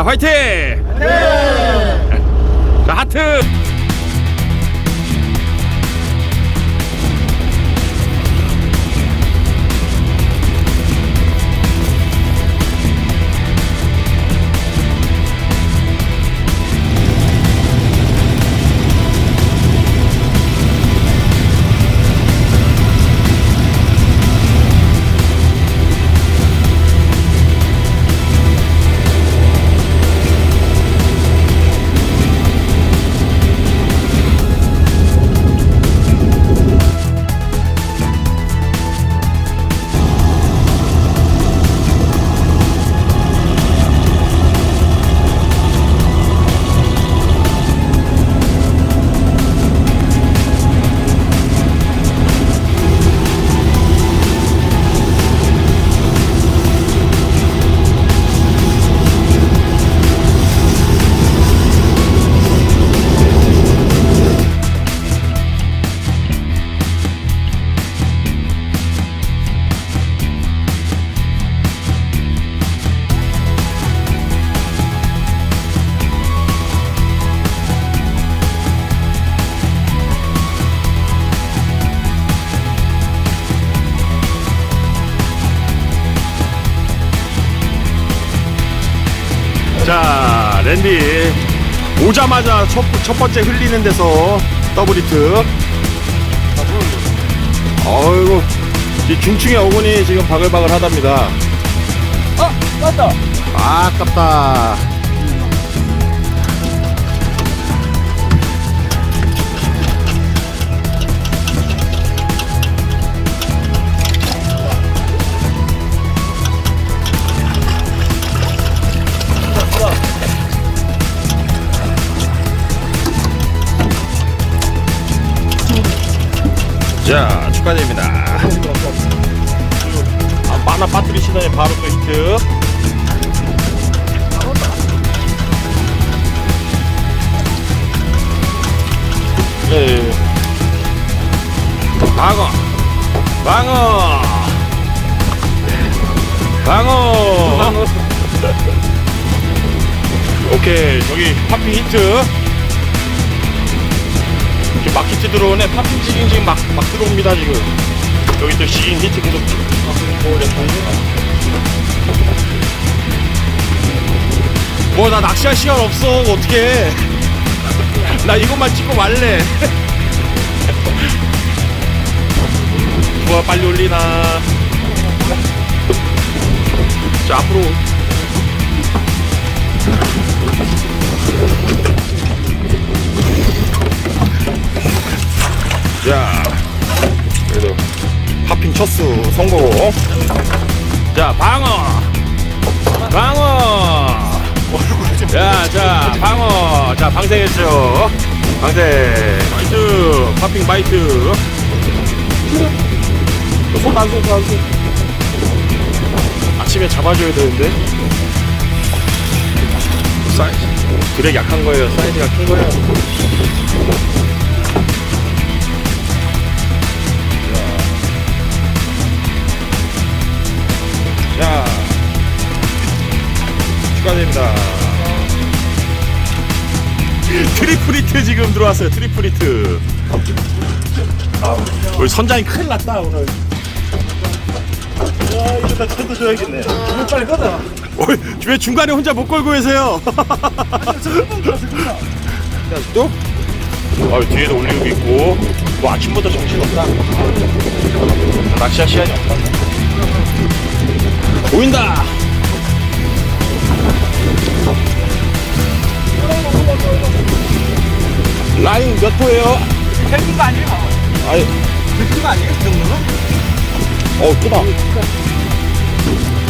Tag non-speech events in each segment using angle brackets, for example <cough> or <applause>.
자, 화이팅! 오자마자 첫, 첫 번째 흘리는 데서 더블 히트. 어이구. 이 중충의 어군이 지금 바글바글 하답니다. 어, 맞다. 아, 아깝다. 빠뜨리시더니 바로 또 히트. 예. 방어. 방어. 방어. <laughs> 오케이. 저기 파핑 히트. 지금 막 히트 들어오네. 파핑 지금 지금 막, 막 들어옵니다, 지금. 여기 또 시인 히트 계속. 뭐, 나 낚시할 시간 없어. 어떻게 <laughs> 나 이것만 찍고 말래. 뭐야 <laughs> 빨리 올리나. 자 앞으로. 자 파핑 첫수 성공. 자 방어. 방어. 자, 자, 방어. 자, 방생했죠. 방생. 바이트. 파핑. 손안 쏘, 손안 쏘. 아침에 잡아줘야 되는데. 사이즈. 드랙 약한 거예요. 사이즈가 큰 거예요. 자. 축하드립니다. 트리플 히트 지금 들어왔어요. 트리플 히트. 우리 선장이 큰일 났다 오늘. 야, 이거 나 천도 줘야겠네. 이거 빨리 왜 중간에 혼자 못 걸고 계세요? 또? 아, 뒤에도 올리고 있고. 뭐 아침부터 정신 없다. 낚시할 시간이 없다. 보인다. 라인 몇 호예요? 생긴 거 아니에요? 아니, 거 아니에요? 그 정도는? 어 크다.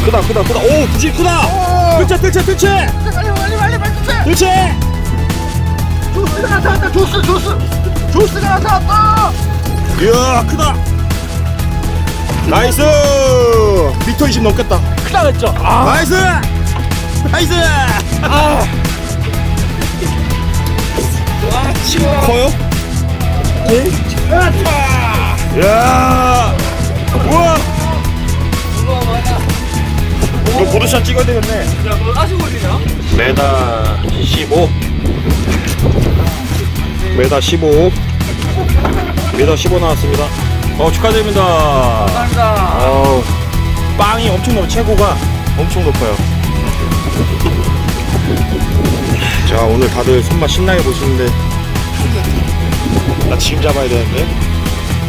크다 크다 크다. 오 부실 크다. 뜰채 뜰채 뜰채 빨리 빨리 빨리 빨리 주세요. 뜰채. 조스가 나타났다. 조스 조스. 조스가 나타났다. 이야 크다. 나이스. 미터 20 넘겠다. 그랬죠? 아, 나이스. 나이스. 아. 와, 치워. 커요? 예? 이야. 우와. 우와, 맞아. 이거 보드샷 찍어야 되겠네. 야, 너 다시 걸리냐? 메다 15 메다 15 메다 15 나왔습니다 어 축하드립니다 감사합니다. 어우 빵이 엄청 높아 최고가. 엄청 높아요. 자 오늘 다들 손맛 신나게 보시는데. 나 지금 잡아야 되는데.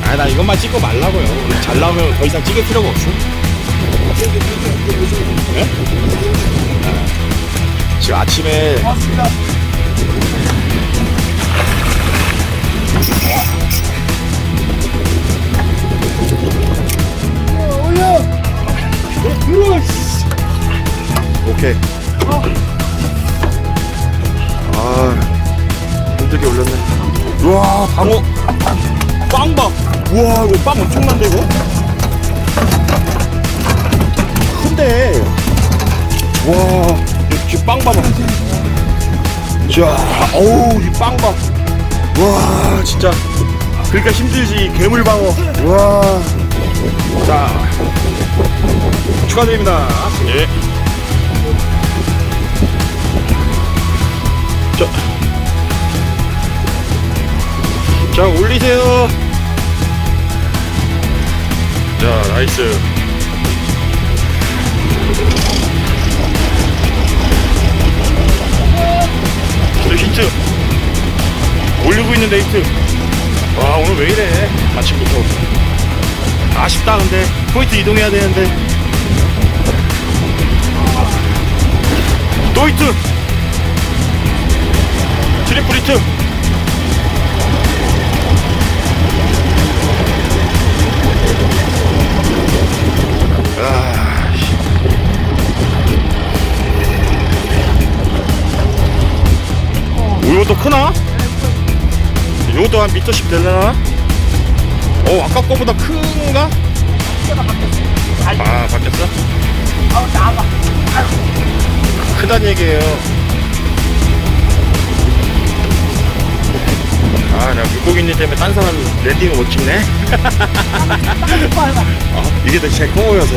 아 나 이것만 찍고 말라고요. 잘 나오면 더 이상 찍을 필요가 없어. 네? 지금 아침에 고맙습니다. 오케이. 아, 힘들게 올렸네. 우와, 방어. 빵 봐. 우와, 이거 빵 엄청난데, 이거? 큰데. 와, 지금 빵 봐봐. 자, 어우, 이 빵 봐. 와, 진짜. 그러니까 힘들지, 괴물 방어. 와. 자, 축하드립니다. 예. 자, 자 올리세요. 자 나이스. 저 히트 올리고 있는데 히트. 와 오늘 왜 이래? 아침부터. 아쉽다 근데 포인트 이동해야 되는데. 트리플 히트. 아, 씨. 오, 이것도 크나? 이것도 한 미터씩 되려나? 어, 아까 거보다 큰가? 아, 바뀌었어? 크단 얘기예요. 아, 나 물고기님 때문에 딴 사람 랜딩을 못 찍네? <laughs> 어, 이게 더 제일 커 보여서.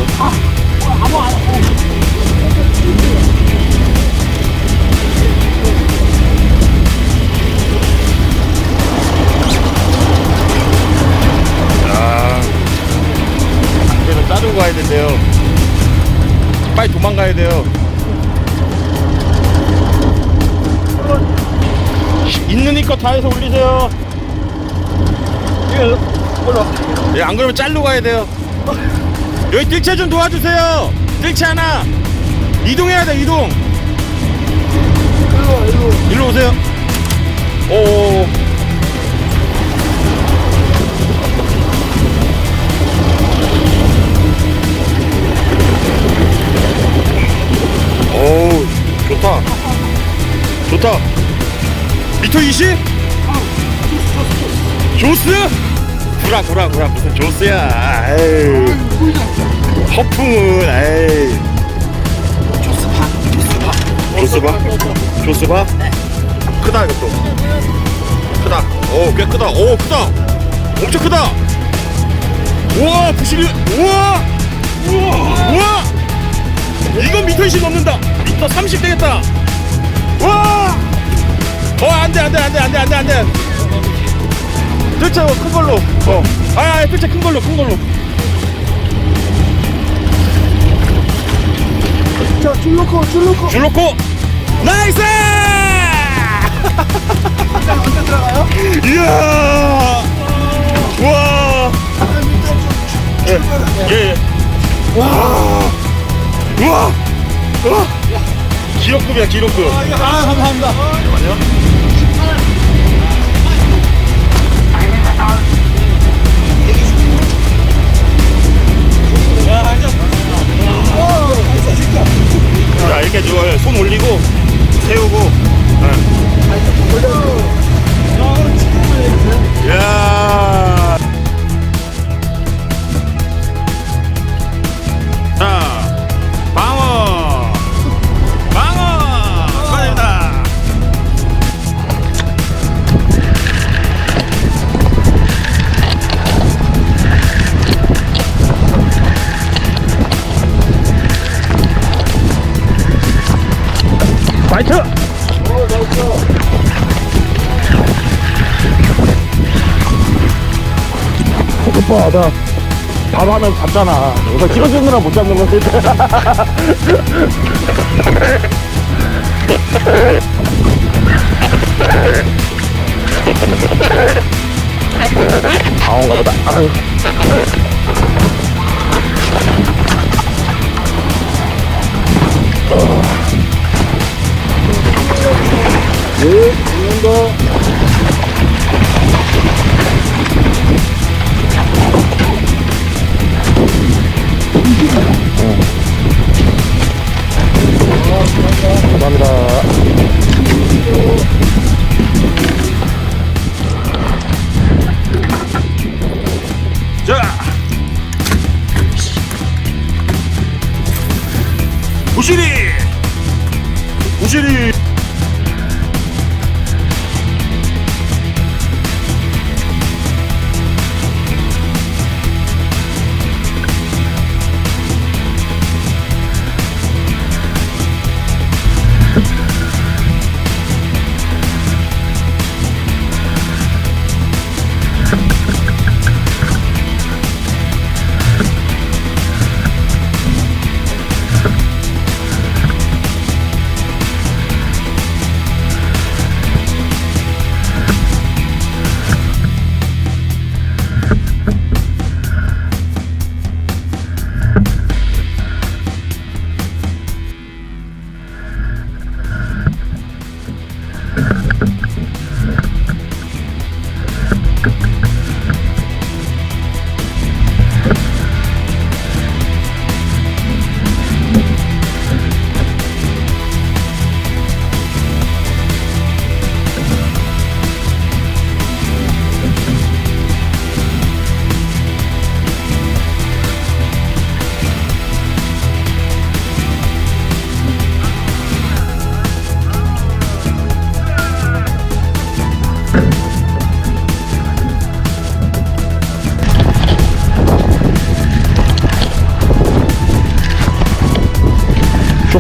아, 그래서 자르고 가야 된대요. 빨리 도망가야 돼요. 있는 이거 다 해서 올리세요. 예, 안 그러면 짤로 가야 돼요. 여기 뜰채 좀 도와주세요. 뜰채 하나. 이동해야 돼, 이동. 일로 와, 일로 와. 일로 오세요. 오. 오, 좋다. 좋다. 미터 20? 조스? 구라, 구라, 구라. 무슨 조스야. 에이. 허풍은, 에이. 조스바? 조스바? 크다 이것도 크다 오꽤 크다 오 크다 엄청 크다 우와 부실이 우와 우와 우와 이건 미터 20 넘는다 미터 30 되겠다 우와 어 안 돼 안 돼 안 돼 안 돼 안 돼 안돼 뜰채 큰 걸로 어아 뜰채 큰 걸로 큰 걸로 자, 줄 놓고, 줄 놓고. 줄 놓고 나이스 들어가요? 이야 와 예, 예. 와. 우와. 우와. 기록급이야, 기록급. 아, 감사합니다. 자, 이렇게 좋아요. 손 올리고, 세우고. 예. 이야. 하면 잡잖아. 여기서 찍어주느라 못 잡는 건데. 강원가 <laughs> 보다. 아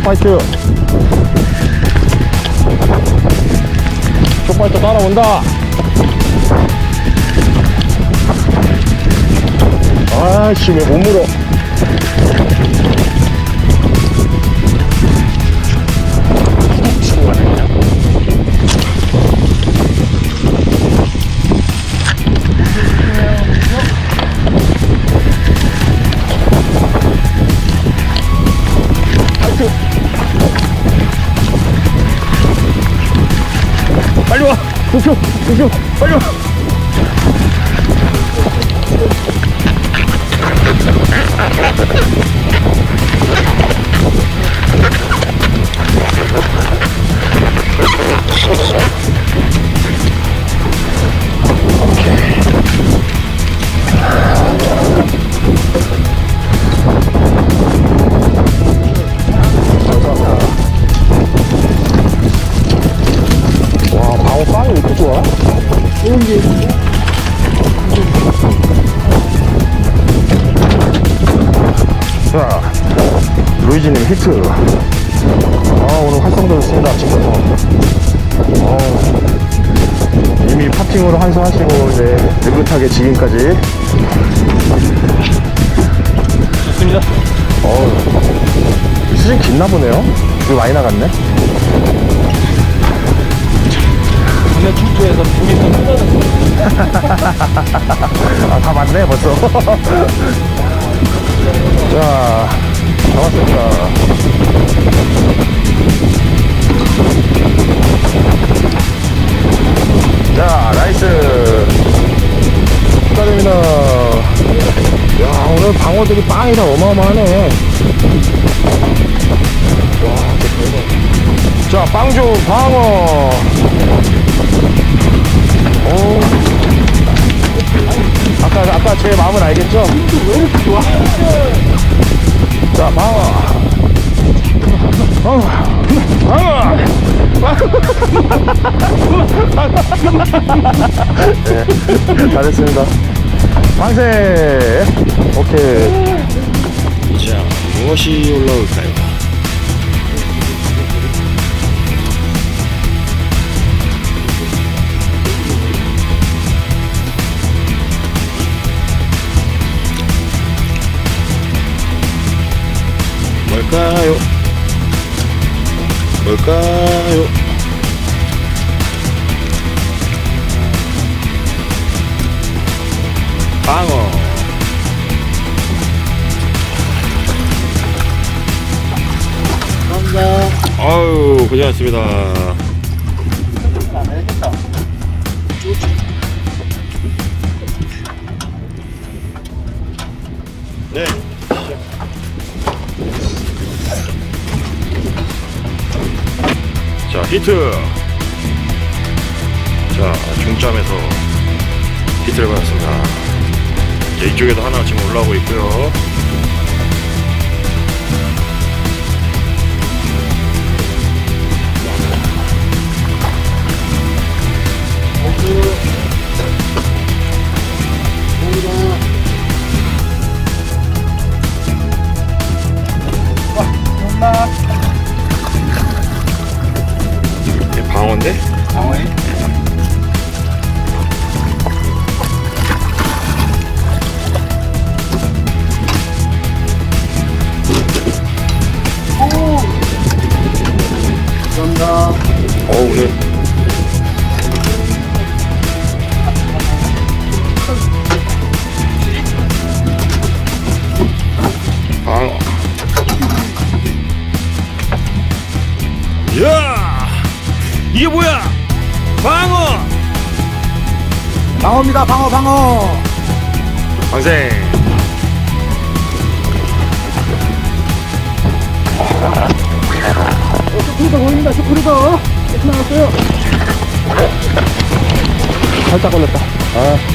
쇼파이트. 쇼파이트 따라온다. 아씨 왜 못 물어 와 조슈 조슈 빨 느긋하게 지금까지. 좋습니다. 어 시즌 깊나 보네요? 물 많이 나갔네? 국내 출조해서 재밌어 아, 다 맞네, 벌써. <laughs> 자, 잡았습니다. 자, 나이스. 축하드립니다. 야, 오늘 방어들이 빵이다 어마어마하네. 와, 대박. 자, 빵주 방어. 오. 아까 아까 제 마음을 알겠죠? 왜 이렇게 좋아? 자. 방어. 네, 잘했습니다. 만세! 오케이. 자, 무엇이 올라올까요? 뭘까요? 뭘까요? 방어. 감사합니다. 아유, 고생하셨습니다. 안. 네. 자, 히트. 자, 중점에서 히트를 받았습니다. 이쪽에도 하나 지금 올라오고 있고요. 방어입니다. 방어, 방어. 방생. 슈크리더 보입니다. 슈크리더. 끝 나왔어요. 살짝 걸렸다. 아.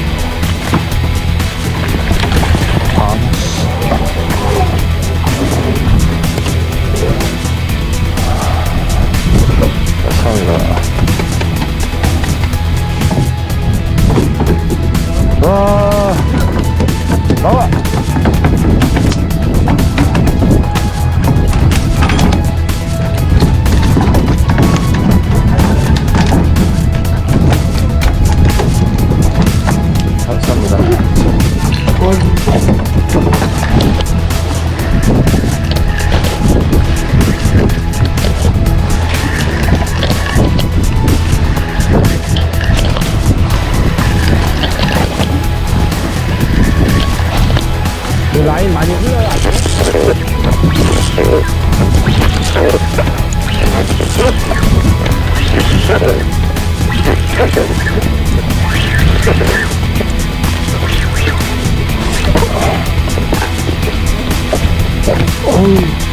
히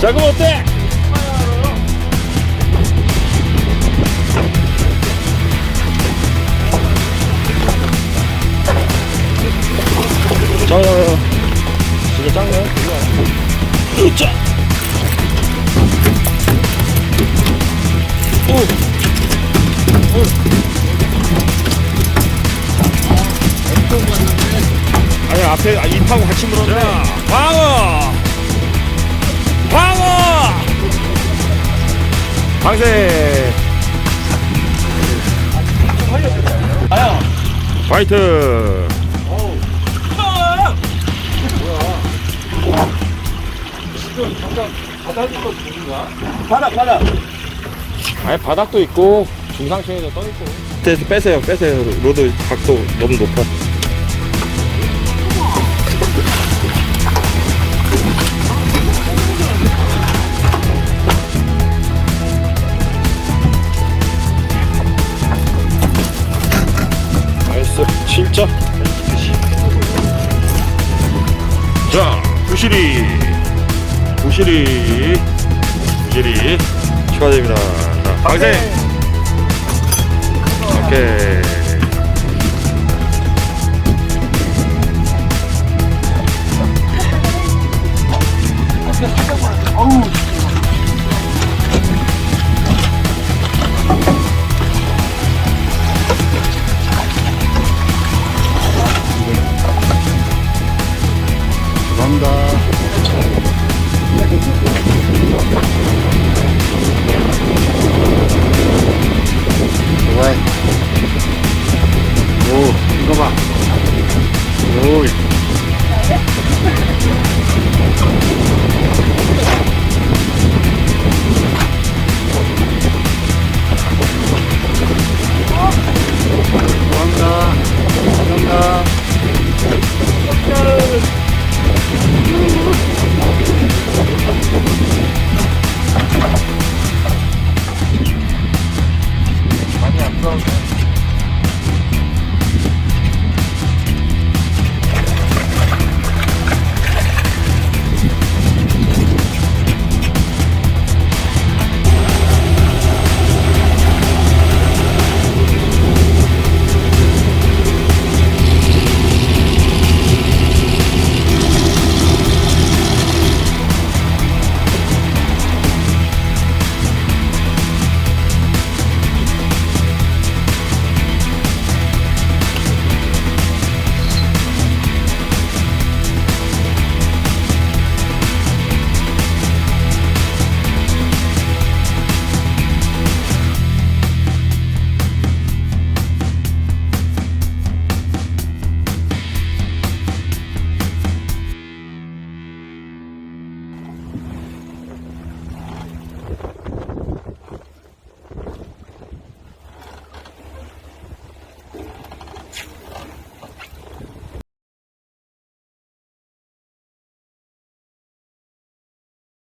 자, 그럼 어때? 자, 자, 자. 진짜 짱네. 으짜! 아니, 앞에 아, 입하고 같이 물었네. 방어! 방세! 파이트! 바닥, 바닥. 아니 바닥도 있고 중상층에도 떠 있고. 밑에서 빼세요, 빼세요. 로드 각도 너무 높아. 진짜. 자, 부실이, 부실이, 부실이 축하드립니다. 자, 방생. 오케이.